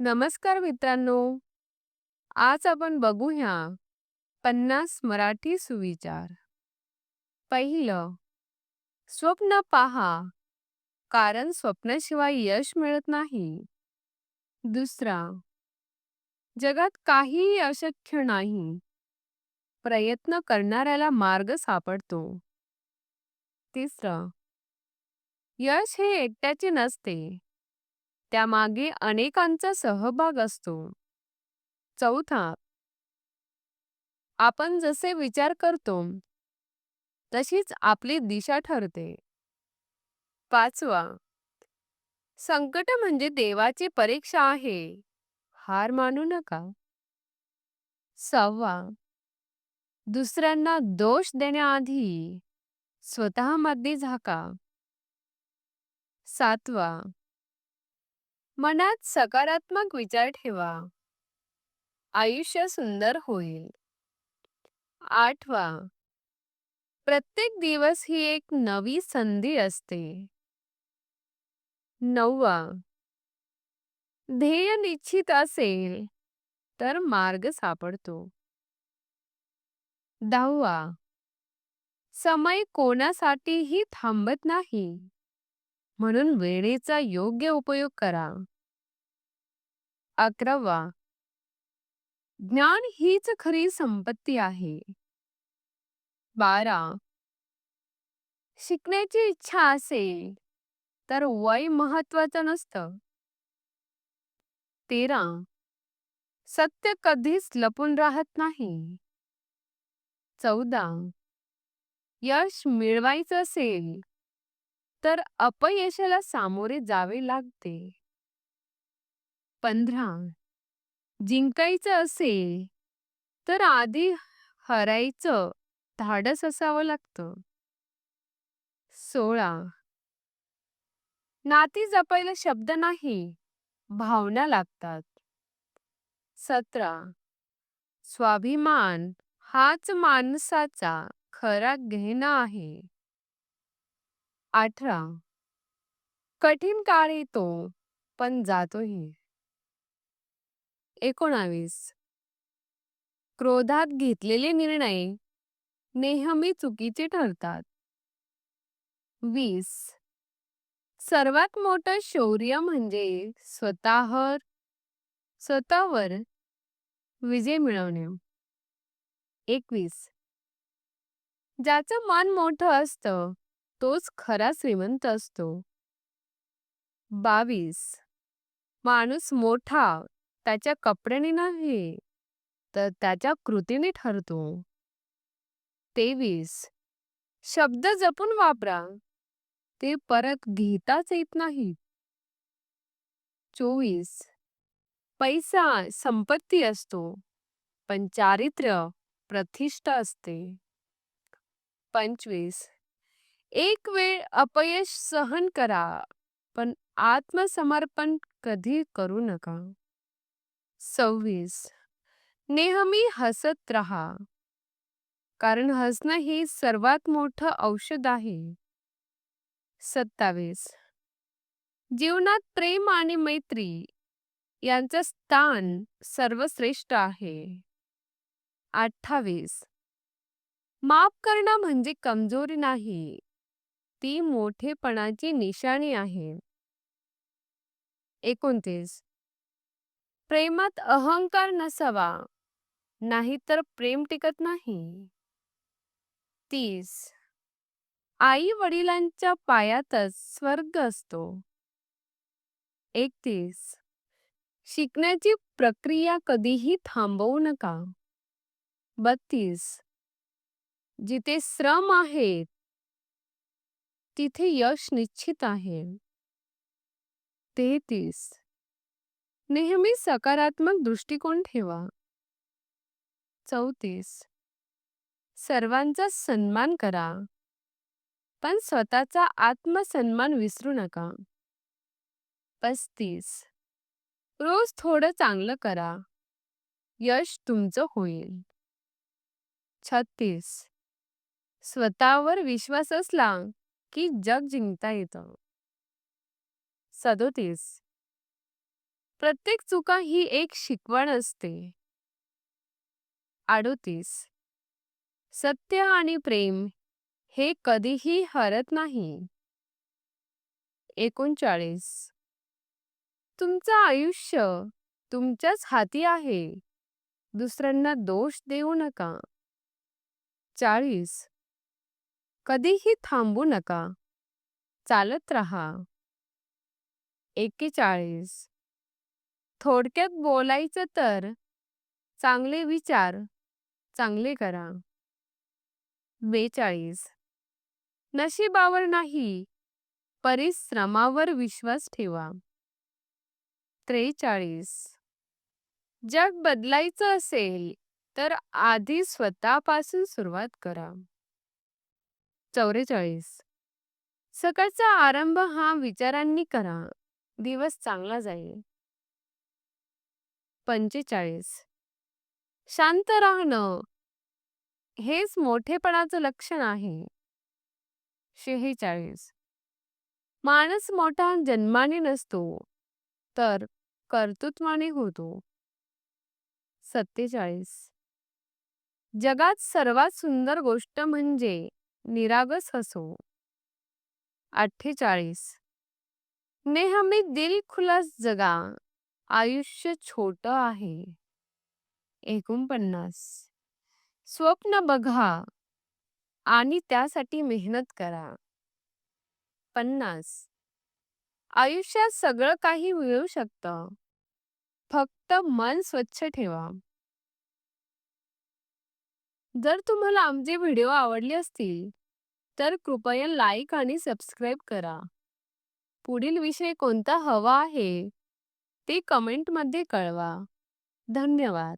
नमस्कार मित्रांनो. आज आपण बघूया पन्नास मराठी सुविचार. पहिलं स्वप्न पहा. कारण स्वप्नाशिवाय यश मिळत नाही. दुसरा जगात काहीही अशक्य नाही. प्रयत्न करणाऱ्याला मार्ग सापडतो. तिसरं यश हे एकट्याचे नसते. त्यामागे अनेकांचा सहभाग असतो. चौथा आपण जसे विचार करतो तशीच आपली दिशा ठरते. पाचवा संकट म्हणजे देवाची परीक्षा आहे. हार मानू नका. सहावा दुसऱ्यांना दोष देण्याआधी स्वतःमध्ये झाका. सातवा मनात सकारात्मक विचार ठेवा. आयुष्य सुंदर होईल. आठवा प्रत्येक दिवस ही एक नवी संधी असते. नववा ध्येय निश्चित असेल तर मार्ग सापडतो. दहावा समय कोणासाठीही थांबत नाही. म्हणून वेळेचा योग्य उपयोग करा. अकरावा ज्ञान हीच खरी संपत्ती आहे. बारा शिकण्याची इच्छा असेल तर वय महत्वाचं नसतं. तेरा सत्य कधीच लपून राहत नाही. चौदा यश मिळवायचं असेल तर अपयशाला सामोरे जावे लागते. पंधरा. जिंकायचं असेल तर आधी हरायचं धाडस असावं लागतं. सोळा. नाती जपायला शब्द नाही भावना लागतात. सतरा. स्वाभिमान हाच माणसाचा खरा गहना आहे. अठरा. कठीण काळ येतो पण जातोही. एकोणावीस. क्रोधात घेतलेले निर्णय नेहमी चुकीचे ठरतात. वीस. सर्वात मोठं शौर्य म्हणजे स्वतःवर स्वतःवर विजय मिळवणे. एकवीस. ज्याचं मन मोठं असतं तोच खरा श्रीमंत असतो. बावीस. माणूस मोठा त्याच्या कपड्याने नाही तर त्याच्या कृतीने ठरतो. तेवीस. शब्द जपून वापरा ते परत घेताच येत नाही चोवीस. पैसा संपत्ती असतो पण चारित्र्य प्रतिष्ठा असते. पंचवीस. एक वेळ अपयश सहन करा पण आत्मसमर्पण कधी करू नका. सव्वीस. नेहमी हसत राहा. कारण हसणं हे सर्वात मोठं औषध आहे. सत्तावीस. जीवनात प्रेम आणि मैत्री यांचं स्थान सर्वश्रेष्ठ आहे. अठ्ठावीस. माफ करणं म्हणजे कमजोरी नाही. ती मोठेपणाची निशाणी आहे. एकोणतीस. प्रेमात अहंकार नसावा नाहीतर प्रेम टिकत नाही. तीस. आई वडिलांच्या पायातच स्वर्ग असतो. एकतीस. शिकण्याची प्रक्रिया कधीही थांबवू नका. बत्तीस. जिथे श्रम आहेत तिथे यश निश्चित आहे. तेहतीस. नेहमी सकारात्मक दृष्टिकोन ठेवा. चौतीस. सर्वांचा सन्मान करा. पण स्वतःचा आत्मसन्मान विसरू नका. पस्तीस. रोज थोडं चांगलं करा. यश तुमचं होईल. छत्तीस. स्वतःवर विश्वास असला की जग जिंकता येतं सदोतीस प्रत्येक चुका ही एक शिकवण असते. अडोतीस सत्य आणि प्रेम हे कधीही हरत नाही. एकोणचाळीस तुमचं आयुष्य तुमच्याच हाती आहे. दुसऱ्यांना दोष देऊ नका. चाळीस कधीही थांबू नका. चालत रहा एकेचाळीस थोडक्यात बोलायचं तर चांगले विचार चांगले करा. बेचाळीस नशिबावर नाही परिश्रमावर विश्वास ठेवा. त्रेचाळीस जग बदलायचं असेल तर आधी स्वतःपासून सुरुवात करा. चौवेचाळीस सकाळचा आरंभ हा विचारांनी करा. दिवस चांगला जाईल. पंचेचाळीस शांत राहणं हेच मोठेपणाचं लक्षण आहे. शेहेचाळीस माणूस मोठा जन्माने नसतो तर कर्तृत्वाने होतो. सत्तेचाळीस जगात सर्वात सुंदर गोष्ट म्हणजे निरागस हसो. अठ्ठेचाळीस नेहमी दिल खुलास जगा आयुष्य छोटं आहे. एकोणपन्नास स्वप्न बघा आणि त्यासाठी मेहनत करा. पन्नास आयुष्यात सगळं काही मिळू शकतं. फक्त मन स्वच्छ ठेवा. जर तुम्हाला आमचे व्हिडिओ आवडले असतील तर कृपया लाईक आणि सबस्क्राईब करा. पुढील विषय कोणता हवा आहे ते कमेंटमध्ये कळवा. धन्यवाद.